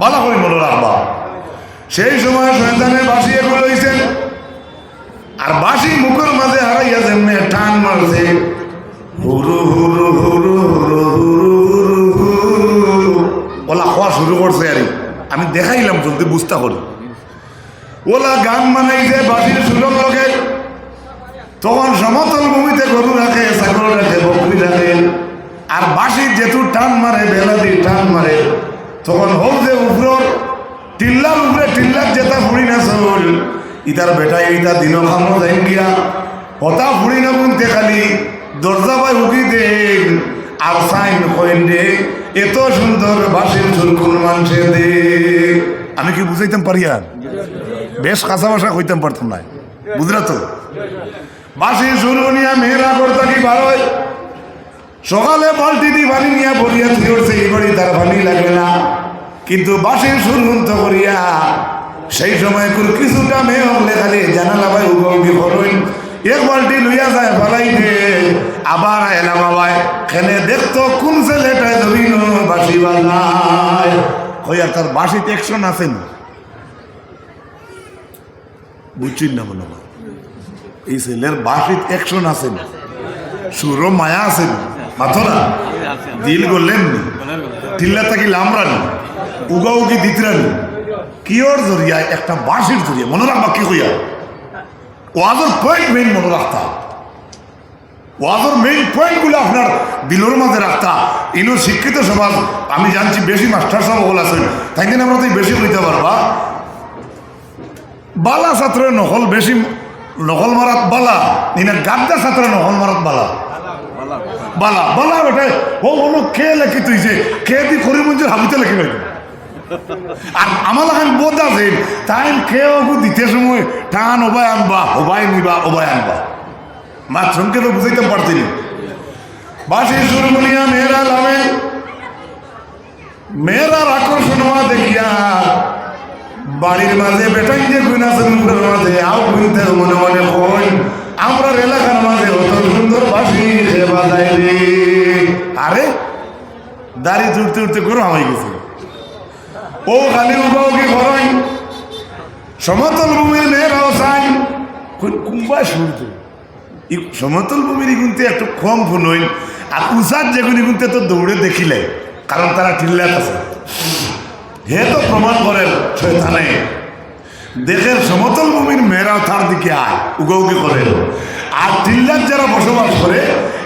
বালা করে মনে রাখবা। সেই সময় শয়তানে বাসি এগুলো লইছেন আর বাসি মুখের মাঝে হারাইয়া যেমনি টান মারছে। হুরু হুরু হুরু হুরু হুরু হুরু ওলা হওয়া শুরু করছে আর। আমি দেখাইলাম চলতে বুঝতে করি ওলা গান বানাইছে বাসির সুলভ লোকে তখন সমতল ভূমিতে গরু রাখে, ছাগল রাখে, বকরি রাখে। আর বাঁশির যেহেতু টান মারে, বেলাদি টান মারে তখন হোক যে উপর টিল্লার উপরে টিল্লার যেটা ফুড়ি না চল ইতার বেটাই, ইতা দিন খামো যাই গিয়া হতা ফুড়ি না বুনতে খালি দরজা পাই উকি দেন। আর সাইন কইন দে এত সুন্দর বাঁশির সুর কোন মানুষে দে। আমি কি বুঝাইতাম পারি আর? বেশ কাঁচা ভাষা কইতাম পারতাম না। বুঝলা তো? বাসি শুরু নিয়ে মেয়েরা করতে কি বারোয় সকালে বালতি দি পানি নিয়ে বলিয়া তুই উঠছে এই বাড়ি তার পানি লাগে না। কিন্তু বাসি শুরু তো করিয়া সেই সময় কুর কিছুটা মেয়ে হলে খালি জানালা ভাই, উগি করুন এক বালতি লইয়া যায় ফলাই দে আবার এলাম আবার, খেলে দেখতো কোন ছেলেটায় ধরিন বাসি বাজায়। কইয়া তার বাসিতে একশন আছেন বুঝছেন না মনে হয়। এই ছেলের বাসিত একশন আছেন সুর মায়া আছেন মাথরা দিল করলেন টিল্লা থাকি লামরানি উগা উগি দিতরানি কিয়র জরিয়া একটা বাঁশির জরিয়া মনে রাখবা কি কইয়া? ওয়াজর পয়েন্ট মেইন মনে রাখতা। ওয়াজর মেইন পয়েন্টগুলো আপনার দিলের মাঝে রাখতা। ইনো শিক্ষিত সমাজ, আমি জানছি বেশি মাস্টার সব হল আছেন, তাই জন্য আমরা তো বেশি কইতে পারবা। বালা ছাত্রের নকল বেশি, নকল মারাত বালা, নিনা গাদ্দা ছাত্রের নকল মারাত বালা। বালা। বালা বেটা। ও কোনো কে লেখি তুই যে? কে দি করি মঞ্জুর হাবিতে লেখি পাইতো আর আমার এখন বোধ আছে। তাই কে ওগু দিতে সময় টান ওবাই আনবা ওবাই নিবা ওবাই আনবা। মাত্রমকে তো বুঝাইতে পারತೀನಿ বাসি সুরমনিয়া মেয়েরা লাভে মেয়েরার আকর্ষণ হওয়া দেখিয়া। বাড়ির মাঝে বেটাই যে গুণ আছে মুখের মাঝে আও গুনতে মনে মনে কই আমরা এলাকার মাঝে অত সুন্দর বাসি সে বাজাই রে। আরে, দাড়ি তুলতে উঠতে গরম হয়ে গেছে। ও খালি উবাও কি করই সমতল ভূমির মেয়েরাও চাই কুম্বা ই, সমতল ভূমির গুনতে একটু কম ফোন হইল আর উষার যেগুলি গুনতে তো দৌড়ে দেখিলে, কারণ তারা টিল্লাত আছে। হে তো প্রমাণ করেন, শয়তানে। দেশের সমতল ভূমির মেয়েরাও তার দিকে আয় উগৌকি করেন আর টিল্লার যারা বসবাস করে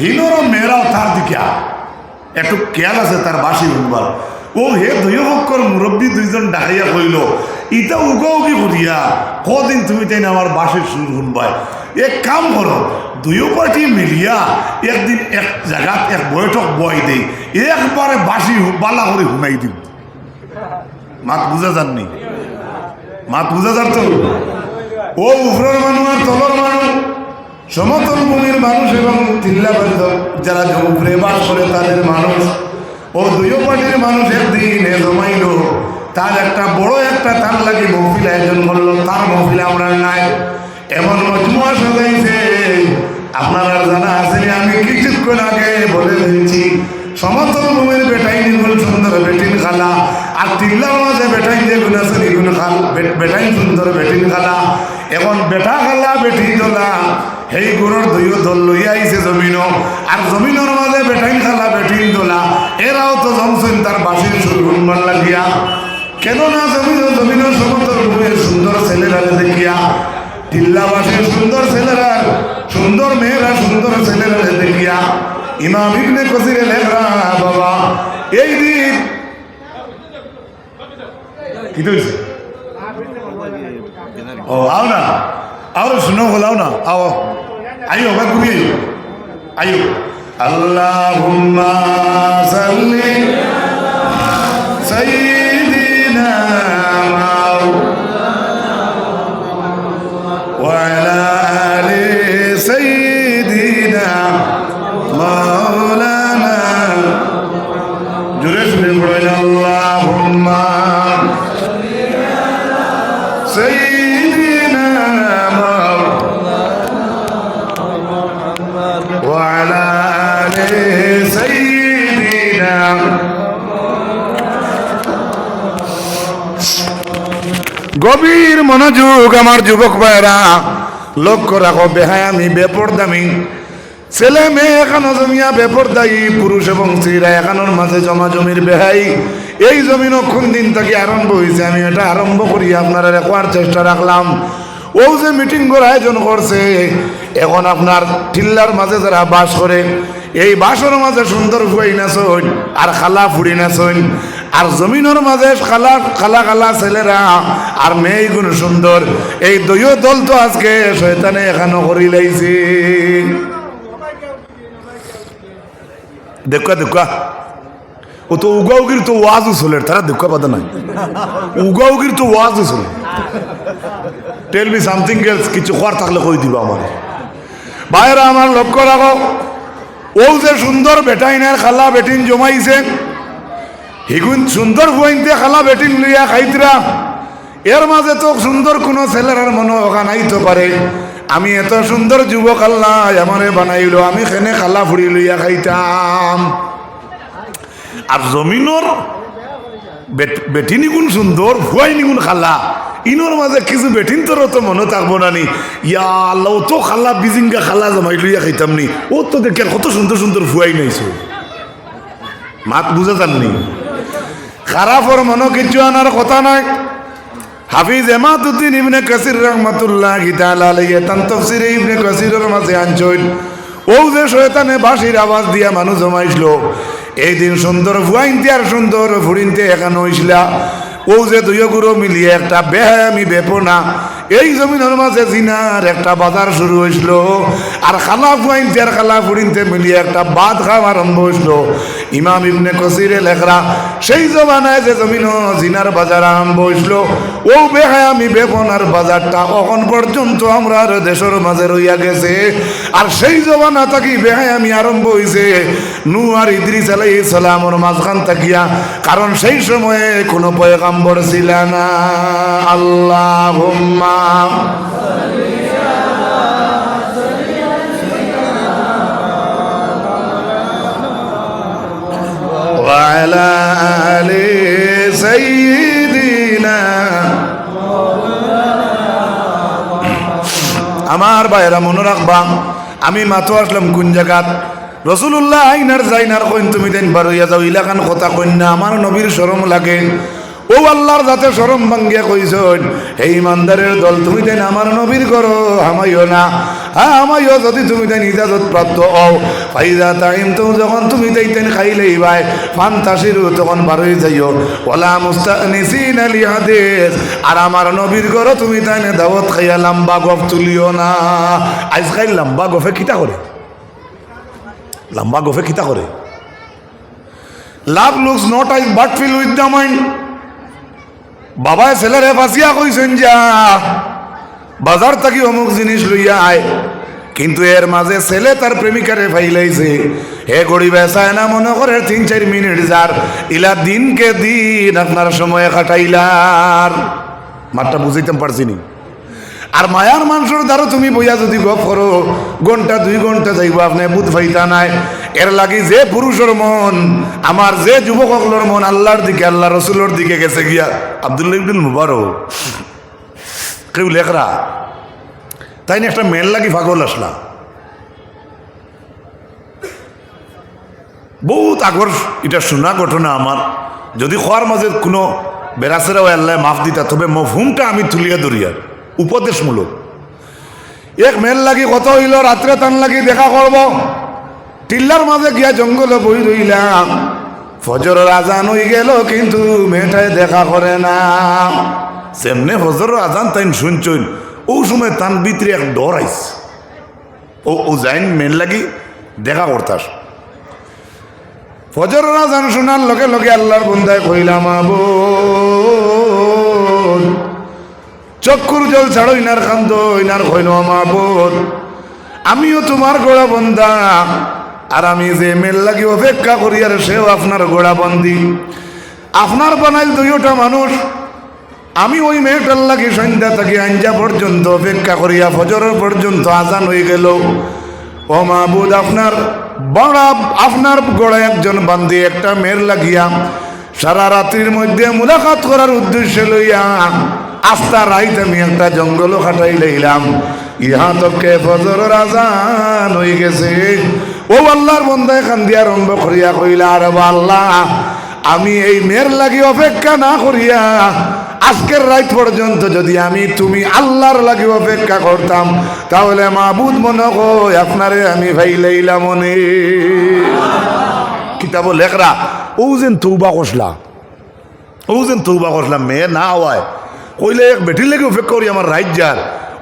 হিনোরও মেয়েরাও তার দিকে আয়। একটু খেয়াল আছে তার বাসি শুনবার ও হে দুই পক্ষর মুরব্বী দুইজন ডাকাইয়া কইল ইটা উগৌকি করিয়া কদিন তুমি তাই আমার বাসির সুর শুনবাই? এক কাম করো দুয়ো পার্টি মিলিয়া একদিন এক জায়গাত এক বৈঠক বয় দেই, একবারে বাসি বালা করে শুনাই দিম। মাত বুঝা যাননি? মাত বুঝা যান ও উপরের মানুষ আর তলর মানুষ সমতল ভূমির মানুষ এবং তিল্লা যারা উপরে বাস করে তাদের মানুষ। ও দুইও পার্টির মানুষ একদিন এ জমাইল। তার একটা বড় একটা তার লাগে মহফিল আয়োজন করল। তার মহফিলে আমরা নাই। এমন মজমুয়া সাজাইছে। আপনার জানা আছে আমি কিছুক্ষণ আগে বলে দিচ্ছি সমতল ভূমির বেটাই নিগুন সুন্দর বেটিন খালা। আর তিল্লার মাঝে বেটাই যেগুলো আছে নিগুন খাল বেটাই সুন্দর বেটিন খালা। এখন বেটা খালা, বেটি দোলা সেই গুড়র দুইও দল লইয়া আইছে জমিন আর জমিনের মাঝে বেটাইন খালা, বেটিন দোলা এরাও তো জমছেন তার বাসির সুর গুনবার লাগিয়া। কেন না জমিন জমিনের সমতল ভূমির সুন্দর ছেলেরা দেখিয়া। টিল্লাবাসীর সুন্দর ছেলেরা সুন্দর মেয়েরা সুন্দর ছেলেরা দেখিয়া। ইমাম ইবনে কসির লেখরা বাবা। এই দিন কি হয়েছে ও, আও না। আও শুনো বলাও না। আও আইও বা ঘুরি আইও আল্লাহুম্মা গভীর মনোযোগ আমার যুবক ভাইরা লক্ষ্য রাখো, বেহায় আমি, বেপরদামি। ছেলে মেয়ে এখানো জমিয়া বেপরদায়ী, পুরুষ এবং স্ত্রীরা এখানোর মাঝে জমা জমির বেহাই। এই জমিনও কোন দিন থেকে আরম্ভ হয়েছে আমি এটা আরম্ভ করি, আপনারা রেখোয়ার চেষ্টা রাখলাম। ও যে মিটিং করে আয়োজন করছে, এখন আপনার টিল্লার মাঝে যারা বাস করে, এই বাসর মাঝে সুন্দর ফুয়াই নাচন আর খালা ফুড়ি নাচন আর জমিনের মাঝে খালা খালা খালা ছেলেরা আর মেয়েগুলো সুন্দর। এই দলীয় দল তো আজকে শয়তানে এখানে করি লাইছে। দেখা দেখা ও তো উগা উগির তো ওয়াজ চলে তারা দেখা পাতা নাই। উগা উগির তো ওয়াজ চলে টেল মি সামথিং এলস কিছু খোয়ার থাকলে কই দিবা আমার বাইরে আমার লক্ষ্য রাখো ও যে সুন্দর বেটাইনের খালা বেটিন জমাইছে হিগুন সুন্দর বইনতে খালা বেটিন লইয়া খাইতরা। এর মাঝে তো সুন্দর কোনো ছেলের মনে ওখা নাইতে পারে। আমি এত সুন্দর যুবক আল্লাহ, আমারে বানাইলো, আমি খেনে খালা ফুড়ি লইয়া খাইতাম। আর জমিনর বেট- বেটিনি গুণ সুন্দর ফুয়াইনি গুণ খালা। ইনোর মাঝে কিছু বেটিন তোর তো মনে থাকব না নি। ইয়া আল্লাহ তো খালা বিজিঙ্গা খালা জমাই লইয়া খাইতাম নি। ও তো দেখে কত সুন্দর সুন্দর ফুয়াই নাইছো মাত বুঝে যাননি খারাপর মনো কিছু আনার কথা নাই। হাফিজ এমাতুদ্দিন ইবনে কাসির রহমাতুল্লাহ গীতালা আলাইহি, তান তাফসিরে ইবনে কাসিরের মাঝে আনছইন ও যে শয়তানে বাঁশির আওয়াজ দিয়া মানুষ জমাইছিল। এই দিন সুন্দর ফুয়াইনতে আর সুন্দর ফুরিনতে এখানে হইছিলা ও যে দুই গুরু মিলিয়ে একটা বেহায়ামি বেপনা। এই জমিনের মাঝে জিনার একটা বাজার শুরু হয়েছিল আর খালা ফুয়াইনতে আর খালা ফুরিনতে মিলিয়ে একটা বাদ খাওয়া আরম্ভ হয়েছিল ইমাম ইবনে কসিরে লেখরা, সেই জমানায় যে জমিন জিনার বাজার আরম্ভ হয়েছিল ও বেহায়ামি বেপনার বাজারটা এখন পর্যন্ত আমরা আর দেশের মাঝে রইয়া গেছে। আর সেই জমানা থাকি বেহায় আমি আরম্ভ হয়েছে নু আর ইদ্রিস আলাই সালামর মাঝখান থাকিয়া, কারণ সেই সময়ে কোনো পয়গাম্বর ছিল না। আল্লাহ وعلى آل سيدنا আমার ভাইয়েরা মনে রাখবা আমি মাতো আসলাম কোন জায়গাত রসুল্লাহ আইনার যাইনার কইন তুমি দেন বার হইয়া যাও ইলাকান কথা কইন না আমার নবীর শরম লাগে ও আল্লাহর যাতে শরম ভাঙ্গিয়া কইছন এই ইমানদারের দল তুমি দেন আমার নবীর করো হামাইও না হ্যাঁ হামাইও যদি তুমি দেন ইজাজত প্রাপ্ত হও। ফাইদা টাইম তো যখন তুমি তাই দেইতেন খাইলেই ভাই, ফান্তাসিরু, তখন বারোই যাইও। ওলা মুস্তানিসিন আলি হাদিস আর আমার নবীর করো তুমি তাই দাওয়াত খাইয়া লম্বা গফ তুলিও না। আজকাল লম্বা গফে কিতা করে? লম্বা গফে কিতা করে? Love looks not I but feel with the mind. বাবায় ছেলেরে ফাঁসিয়া কইছেন যা। বাজার থাকি অমুক জিনিস লইয়া আয়। কিন্তু এর মাঝে ছেলে তার প্রেমিকারে ফাইলাইছে। হে গড়ি বেসায় না মনে করে তিন, চার মিনিট যার। ইলা দিনকে দিন আপনার সময় কাটাইলার। মাঠটা বুঝাইতে পারছি নি। আর মায়ার মানুষের দ্বারা তুমি বইয়া যদি গপ করো, ঘণ্টা, দুই ঘণ্টা যাইব, আপনি বুধ ফাইতা নাই। এর লাগি যে পুরুষের মন, আমার যে যুবকগুলোর মন, আল্লাহর দিকে, আল্লাহ রসুলোর দিকে গেছে গিয়া। আবদুল্লাহ মুবারক। কেউ লেখরা। তাই না একটা মেল লাগি পাগল আসলা। বহুত আগর এটা শোনা ঘটনা আমার। যদি খোয়ার মাঝে কোনো বেড়াচেরাও আল্লাহ মাফ দিতা, তবে মফহুমটা আমি তুলিয়া ধরিয়ার উপদেশমূলক। এক মেল লাগি কত হইল রাত্রে তান লাগি দেখা করব টিল্লার মাঝে গিয়া জঙ্গলে বই রইলাম ফজরের আজান হয়ে গেল, কিন্তু মেয়েটাই দেখা করে না। সেমনে ফজরের আজান তাই শুনছইন। ও সময় তান ভিতরে এক ডর আইস। ও ও যাইন মেন লাগি দেখা করতাস। ফজরের আজান শোনার লগে লগে আল্লাহর বন্দায় কইলাম চক্ষুর জল ছাড়ো, ইনার কান্দ ইনার কইল মাবুদ আমিও তোমার গোড়া বন্ধা আর আমি যে মেল লাগি অপেক্ষা করি, আর সেও আপনার গোড়া বন্দি। আপনার বানাইল দুইটা মানুষ। আমি ওই মেয়েটার লাগি সন্ধ্যা থেকে আঞ্জা পর্যন্ত অপেক্ষা করিয়া ফজরের পর্যন্ত আজান হয়ে গেল। ও মাহবুদ, আপনার বড় আপনার গোড়ায় একজন বান্ধি একটা মেয়ের লাগিয়া সারা রাত্রির মধ্যে মুলাকাত করার উদ্দেশ্যে লইয়া আস্তা রাইত আমি একটা জঙ্গল খাটাই লইলাম। ইহা তোকে ফজর আজান হয়ে গেছে। ও আল্লাহর বন্ধায় খান্দি আরম্ভ করিয়া কইলা, আর আল্লাহ আমি এই মেয়ের লাগি অপেক্ষা না করিয়া আজকের রাত পর্যন্ত যদি আমি তুমি আল্লাহর লাগি অপেক্ষা করতাম, তাহলে মাহবুদ মনে কই আপনারে আমি ভাইলাইলাম মনে। কিতাব লেখরা, ও যেন তৌবা কষলা ও যেন তৌবা করলাম মেয়ে না হওয়ায় কইলে এক বেটির লাগে অপেক্ষা করি আমার রাজ্যার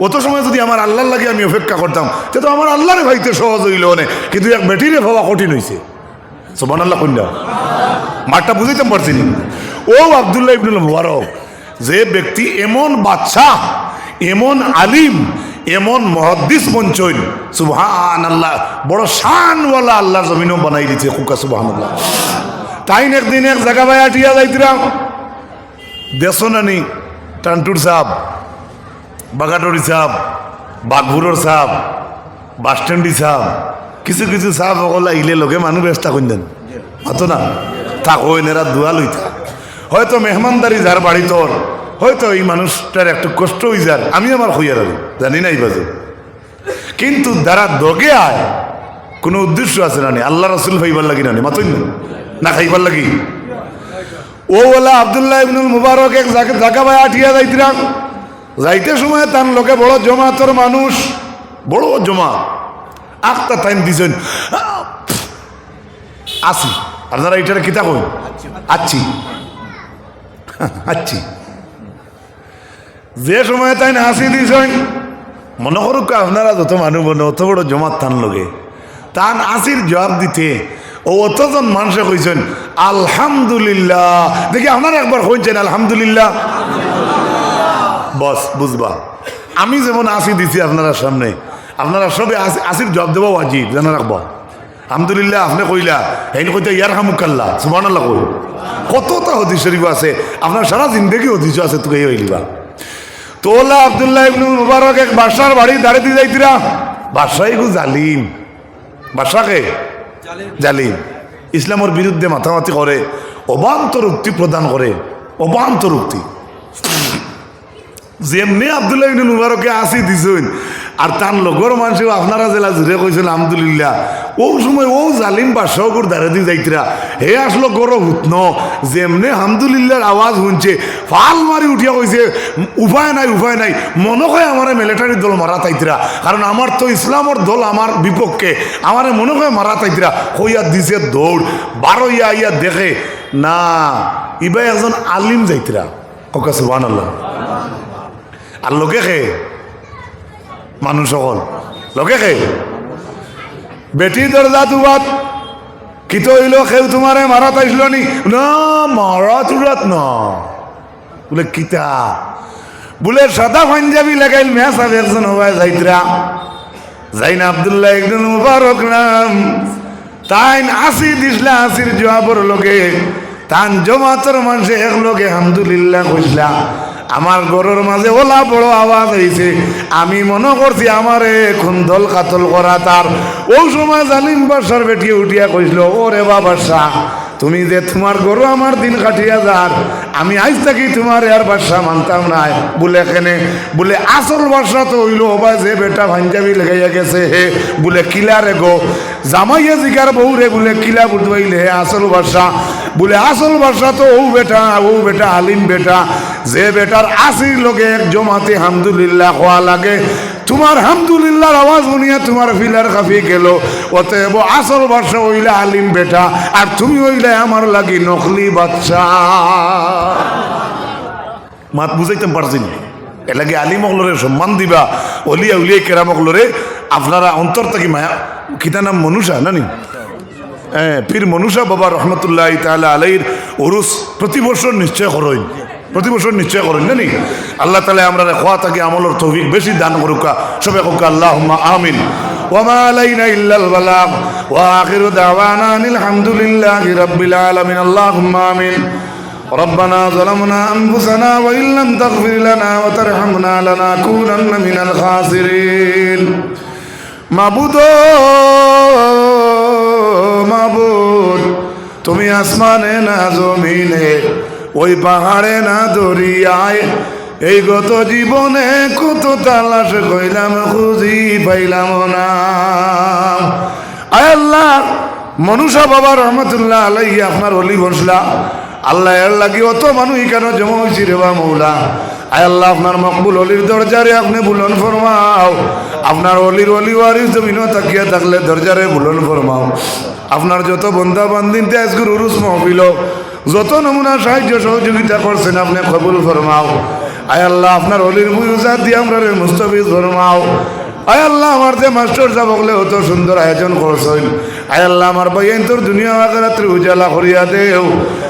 অত সময় যদি আমার আল্লাহর লাগে আমি অপেক্ষা করতাম সে তো আমার আল্লাহরে ভাইতে সহজ হইল অনেক কিন্তু এক বেটিরে ভাবা কঠিন হয়েছে সোমান আল্লাহ কন্যা মাঠটা বুঝাইতে পারছি। ও আবদুল্লাহ ইবনুল মুবারক যে ব্যক্তি এমন বাদশাহ, এমন আলিম, এমন মহাদ্দিস মঞ্চইন সুবহান আল্লাহ বড় শানওয়ালা আল্লাহ জমিনও বানাই দিচ্ছে কুকা সুবহান আল্লাহ তাই একদিন এক জায়গা ভাই আটিয়া যাইতিরাম। দেশো নানি টান্টুর সাপ বাগাটরি সাপ বাঘপুরের সাপ বাসস্ট্যান্ডি সাপ কিছু কিছু সাপ সকল আহিলে লগে মানুহ ব্যস্ত করে দেন। মাতো না? নেরা দুয়া লই থাক হয়তো মেহমানদারি যার বাড়ি তোর হয়তো এই মানুষটার একটু কষ্ট হয়ে যায় আমি আমার হইয়া রাখি জানি না এই বাজে। কিন্তু যারা দগে আয়, কোনো উদ্দেশ্য আছে না আল্লাহ রসুল ভাইবার লাগি না মাতই না। না খাইবার লাগি? ও বলা আবদুল্লাহ ইবনুল মুবারক এক জায়গা ভাই আঠিয়া যাইতিরাম। যাইতে সময় তার লোকে বড় জমাতর মানুষ, বড় জমা আখতা টাইম দিছেন আসি আপনারা এইটার কিতা কই আচ্ছি। আচ্ছি। যে সময় তাই হাসি দিছেন মনে করুক আপনারা যত মানুষ বনে, অত বড় জমাত তান লগে। তান আসির জবাব দিতে, ও অতজন মানুষে কইছেন আলহামদুলিল্লাহ। দেখি আপনারা একবার কইছেন আলহামদুলিল্লাহ। বস, বুঝবা। আমি যেমন আসি দিছি আপনারা সামনে, আপনারা সবে আসি- আসির জবাব দেবো আজিব জানা রাখবা। আলহামদুলিল্লাহ, আপনি কইলা এই কইতে ইয়ার হামুকাল্লা সুমান আল্লাহ কই। কতটা হদিস আছে, আপনার সারা জিন্দগি হদিস আছে এই হইলিবা। তোলা আবদুল্লাহ ইবনুল মুবারক এক বাসার বাড়ি দাঁড়িয়ে দিয়ে যাইতিরা। বাসাই গু জালিম। বাসাকে জালিম। ইসলামের বিরুদ্ধে মাথামাতি করে, অবান্তর উক্তি প্রদান করে, অবান্তর উক্তি। যেমনি আবদুল্লাহ ইবনে মুবারকে আসি দিছেন। আর তার লগর মানুষ আপনারা জেলা জুড়ে কইছেন, আলহামদুলিল্লাহ। ও সময় ও জালিম করে দাঁড়িয়ে দিয়ে যাইতরা। হে আসলো গরো হুতন, যেমনি হামদুলিল্লাহর আওয়াজ শুনছে, ফাল মারি উঠিয়া কইছে, উপায় নাই উপায় নাই। মনে হয় আমার মিলিটারি দল মারা তাইতরা কারণ আমার তো ইসলামর দল আমার বিপক্ষে। আমার মনে হয় মারা তাইতরা কইয়া দিছে দৌড় বারো ইয়া ইয়া দেখে। না, ইবাই একজন আলিম যাইতরা। ওকে সুবান আল্লাহ আর লোকে খে মানুষ সকল। লোকে খে বেটি দরজা তুবাত কিতো হইল খেউ তোমারে মারা তাইছিল নি? না মারা তুরাত না। বলে, কিতা? বলে, সাদা পাঞ্জাবি লাগাইল মেয়া সাহেব একজন হবায় যাইতরা যাইন আবদুল্লাহ একজন মুবারক নাম। তাইন আসি দিসলা আসির জবাবর লোকে তান জমাতর মানুষে এক লোকে হামদুলিল্লাহ কইসলা আমার গরুর মাঝে ওলা বড় আওয়াজ হয়েছে আমি মনে করছি আমারে খুন্দল কাতল করা তার। ওই সময় জালিম বাসার বেটিয়ে উঠিয়া কইছিল, ওরে বাবা তুমি যে তোমার গরু আমার দিন কাটিয়া যার, আমি আজ থাকি তোমার আর বাসা মানতাম নাই বলে এখানে বলে, আসল বাসা তো হইল ওবা যে বেটা ভাঞ্জাবি লেগাইয়া গেছে হে। বলে, কিলা রে গো? জামাইয়া জিকার বউ রে বলে, কিলা বুঝবাইলে হে আসল বাসা বলে, আসল বাসা তো ও বেটা ও বেটা, আলিম বেটা। যে বেটার আসির লোকে এক জমাতে হামদুলিল্লাহ হওয়া লাগে, তোমার হামদুলিল্লাহর আওয়াজ শুনিয়া তোমার ফিলার কাফি গেল। অতএব আসল ভাষা হইলে আলিম বেটা, আর তুমি হইলে আমার লাগি নকলি বাচ্চা। মাত বুঝাইতে পারছি না। এলাকে আলিমকলরে সম্মান দিবা, অলিয়া উলিয়া কেরামকলরে আপনারা অন্তর থেকে মায়া, কিতা নাম মনুষা নানি পীর মনুষা বাবা রহমতুল্লাহ তাহলে আলাইর ওরুস প্রতি বছর নিশ্চয় করেন প্রতি বছর নিশ্চয় করেন জানি আল্লাহ তালা আমরা খোয়া থাকি আমলের তৌফিক বেশি দান করুকা সবে কোকা আল্লাহ আমিন وما علينا إلا البلاغ وآخر دعوانا أن الحمد لله رب العالمين اللهم آمين ربنا ظلمنا أنفسنا وإن لم تغفر لنا وترحمنا لنكونن من الخاسرين মাবুদ মাবুদ, তুমি আসমানে না জমিনে, ওই পাহাড়ে না দরিয়ায়। এই গত জীবনে কত তালাশ কইলাম, খুঁজি পাইলাম না। আয় আল্লাহ, মনুষা বাবা রহমতুল্লাহ আলাই আপনার অলি বসলা আল্লাহ, এর লাগি অত মানুষ কেন জমা হয়েছি রে বা মৌলা? আয় আল্লাহ, আপনার মকবুল অলির দরজারে আপনি বুলন ফরমাও। আপনার অলির অলি ওয়ারিস জমিনও তাকিয়া থাকলে দরজারে বুলন ফরমাও। আপনার যত বন্ধা বান্দিন তেজগুর উরুস মহবিল যত নমুনা সাহায্য সহযোগিতা করছেন, আপনি কবুল ফরমাও। আয় আল্লাহ, আপনার অলির বুঝা দিয়ে আমরা মুস্তফিজ ফরমাও। আয় আল্লাহ, আমার যে মাস্টার যা বকলে অত সুন্দর আয়োজন করছেন। আয় আল্লাহ, আমার বাইন তোর দুনিয়া আগারাত্রি উজালা করিয়া দেও।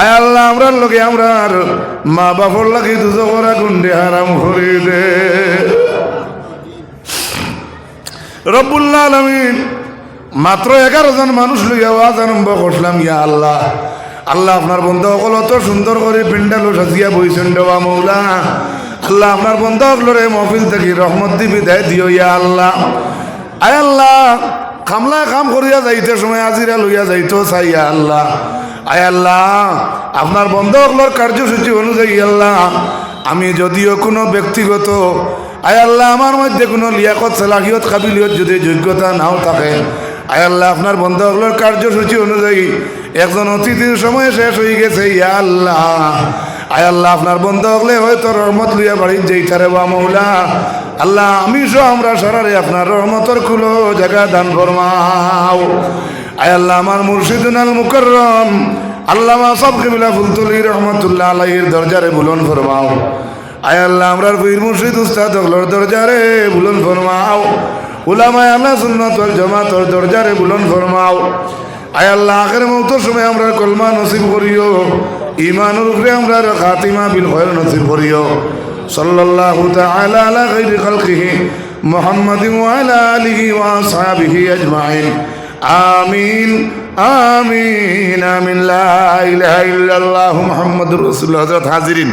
আয় আল্লাহ, আমরার লোকে আমরার মা বাপর লাগে দুজো করা গুন্ডে হারাম করি দে। রব্বুল্লাহ আলমিন, মাত্র এগারো জন মানুষ লইয়া ওয়াজ আরম্ভ করলাম, ইয়া আল্লাহ। আল্লাহ আপনার বন্ধু সকল অত সুন্দর করে পিন্ডালো সাজিয়া বইছেন দেওয়া মৌলা। আল্লাহ আপনার বন্ধু সকলরে মহফিল থেকে রহমত দি বিদায় দিও, ইয়া আল্লাহ। আয় আল্লাহ খামলা কাম করিয়া যাইতে সময় আজিরা লইয়া যাইতো চাইয়া আল্লাহ। আয় আল্লাহ, আপনার বন্ধ সকলের কার্যসূচি অনুযায়ী আল্লাহ, আমি যদিও কোনো ব্যক্তিগত, আয় আল্লাহ, আমার মধ্যে কোনো লিয়াকত, সালাহিয়ত, কাবিলিয়ত যদি যোগ্যতা নাও থাকে, আয় আল্লাহ, আপনার বন্ধ সকলের কার্যসূচি অনুযায়ী একজন অতিথির সময় শেষ হয়ে গেছে, ইয়া আল্লাহ। আয় আল্লাহ, আপনার বন্ধ হলে হয়তো রহমত লইয়া বাড়ির যেইটারে বা মৌলা, আল্লাহ, আমি সহ আমরা সারারে আপনার রহমতর কুলো জায়গা দান ফরমাও। আয় আল্লাহ আমার মুর্শিদুনাল মুকররম। আল্লামা সব কিবিলা ফুলতুলি রহমতুল্লাহ আলাইহির দরজারে বুলন ফরমাও। আয় আল্লাহ আমরার পীর মুর্শিদ উস্তাদ দরজারে বুলন ফরমাও। উলামায় আল্লাহ সুন্নত ওয়াল দরজারে বুলন ফরমাও। আয় আল্লাহ আখের মৌতর সময় আমরা কলমা নসিব করিও। ইমানুর উপরে আমরা খাতিমা বিল খয়র নসিব করিও। সাল্লাল্লাহু তাআলা আলা খাইরি ওয়া আলা আজমাইন। আমিন আমিন আমিন ইল্লাল্লাহু মুহাম্মাদুর রাসূলুল্লাহ হযরত হাজিরিন।